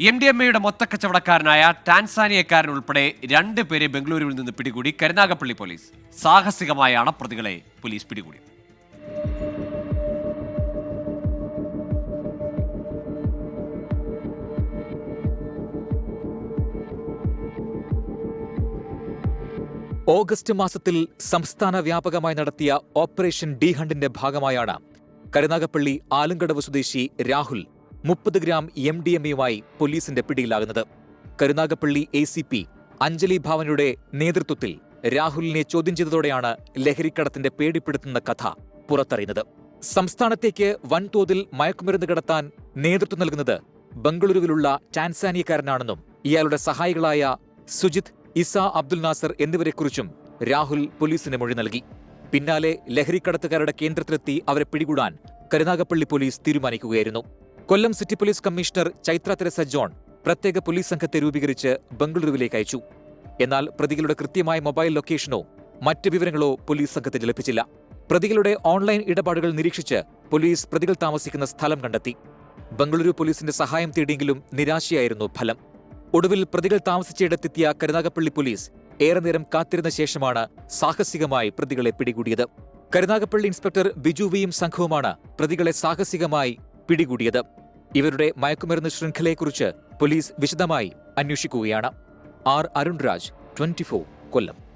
M D M എയുടെ മൊത്തക്കച്ചവടക്കാരനായ ടാൻസാനിയക്കാരൻ ഉൾപ്പെടെ രണ്ട് പേരെ ബംഗളൂരുവിൽ നിന്ന് പിടികൂടി കരുനാഗപ്പള്ളി പോലീസ്. സാഹസികമായാണ് പ്രതികളെ പോലീസ് പിടികൂടിയത്. ഓഗസ്റ്റ് മാസത്തിൽ സംസ്ഥാന വ്യാപകമായി നടത്തിയ ഓപ്പറേഷൻ ഡി ഹണ്ടിന്റെ ഭാഗമായാണ് കരുനാഗപ്പള്ളി ആലുങ്കടവ് സ്വദേശി രാഹുൽ മുപ്പത് ഗ്രാം എം ഡി എം എയുമായി പോലീസിന്റെ പിടിയിലാകുന്നത്. Karunagappally A C P Anjali ഭാവനയുടെ നേതൃത്വത്തിൽ രാഹുലിനെ ചോദ്യം ചെയ്തതോടെയാണ് ലഹരിക്കടത്തിന്റെ പേടിപ്പെടുത്തുന്ന കഥ പുറത്തറിയുന്നത്. സംസ്ഥാനത്തേക്ക് വൻതോതിൽ മയക്കുമരുന്ന് കടത്താൻ നേതൃത്വം നൽകുന്നത് ബംഗളൂരുവിലുള്ള ടാൻസാനിയക്കാരനാണെന്നും ഇയാളുടെ സഹായികളായ സുജിത് ഇസ അബ്ദുൽ നാസർ എന്നിവരെക്കുറിച്ചും രാഹുൽ പോലീസിന് മൊഴി നൽകി. പിന്നാലെ ലഹരിക്കടത്തുകാരുടെ കേന്ദ്രത്തിലെത്തി അവരെ പിടികൂടാൻ കരുനാഗപ്പള്ളി പോലീസ് തീരുമാനിക്കുകയായിരുന്നു. Kollam city police commissioner Chaithra Theresa John പ്രത്യേക പോലീസ് സംഘത്തെ രൂപീകരിച്ച് ബംഗളൂരുവിലേക്ക് അയച്ചു. എന്നാൽ പ്രതികളുടെ കൃത്യമായ മൊബൈൽ ലൊക്കേഷനോ മറ്റ് വിവരങ്ങളോ പോലീസ് സംഘത്തിന് ലഭിച്ചില്ല പ്രതികളുടെ ഓൺലൈൻ ഇടപാടുകൾ നിരീക്ഷിച്ച് പോലീസ് പ്രതികൾ താമസിക്കുന്ന സ്ഥലം കണ്ടെത്തി. ബംഗളൂരു പോലീസിന്റെ സഹായം തേടിയെങ്കിലും നിരാശയായിരുന്നു ഫലം. ഒടുവിൽ പ്രതികൾ താമസിച്ചിടത്തെത്തിയ കരുനാഗപ്പള്ളി പോലീസ് ഏറെ നേരം കാത്തിരുന്ന ശേഷമാണ് സാഹസികമായി പ്രതികളെ പിടികൂടിയത്. കരുനാഗപ്പള്ളി ഇൻസ്പെക്ടർ ബിജു വിയും സംഘവുമാണ് പ്രതികളെ സാഹസികമായി പിടികൂടിയത്. ഇവരുടെ മയക്കുമരുന്ന് ശൃംഖലയെക്കുറിച്ച് പോലീസ് വിശദമായി അന്വേഷിക്കുകയാണ്. R Arunraj twenty Kollam.